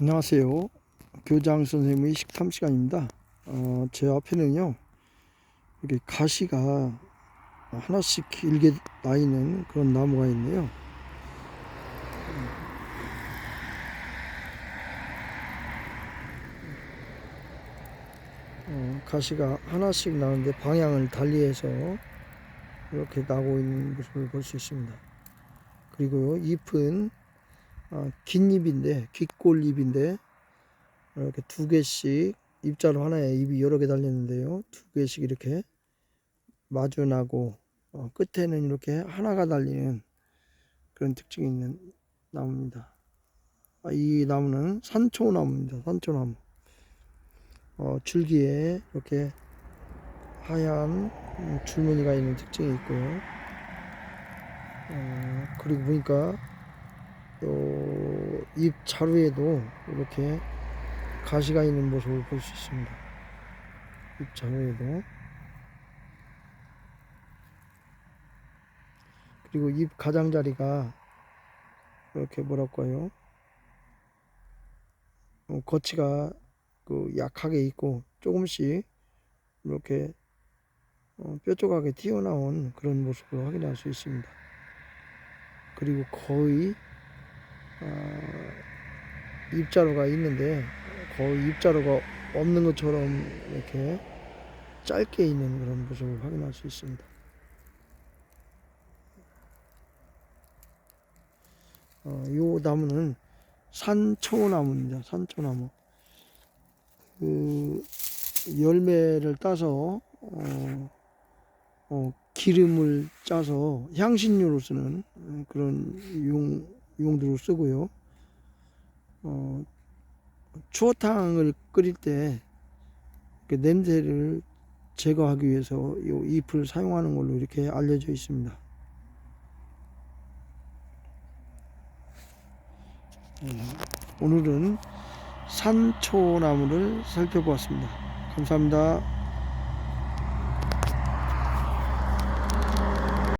안녕하세요. 교장 선생님의 식탐 시간입니다. 어, 제 앞에는요, 이렇게 가시가 하나씩 길게 나 있는 그런 나무가 있네요. 어, 가시가 하나씩 나는데 방향을 달리해서 이렇게 나고 있는 모습을 볼 수 있습니다. 그리고 잎은 아, 긴 잎인데 귓골 잎인데 이렇게 두 개씩 입자로 하나에 잎이 여러 개 달렸는데요. 두 개씩 이렇게 마주 나고 어, 끝에는 이렇게 하나가 달리는 그런 특징이 있는 나무입니다. 아, 이 나무는 산초나무입니다. 산초나무. 어, 줄기에 이렇게 하얀 음, 줄무늬가 있는 특징이 있고요. 어, 그리고 보니까 요, 잎 자루에도 이렇게 가시가 있는 모습을 볼 수 있습니다. 잎 자루에도. 그리고 잎 가장자리가 이렇게 뭐랄까요. 어, 거치가 그 약하게 있고 조금씩 이렇게 어, 뾰족하게 튀어나온 그런 모습을 확인할 수 있습니다. 그리고 거의 어, 입자루가 있는데 거의 입자루가 없는 것처럼 이렇게 짧게 있는 그런 모습을 확인할 수 있습니다. 어, 이 나무는 산초나무입니다. 산초나무. 그 열매를 따서 어, 어, 기름을 짜서 향신료로 쓰는 그런 용 용도로 쓰고요. 어, 추어탕을 끓일 때그 냄새를 제거하기 위해서 이 잎을 사용하는 걸로 이렇게 알려져 있습니다. 음, 오늘은 산초나무를 살펴보았습니다. 감사합니다.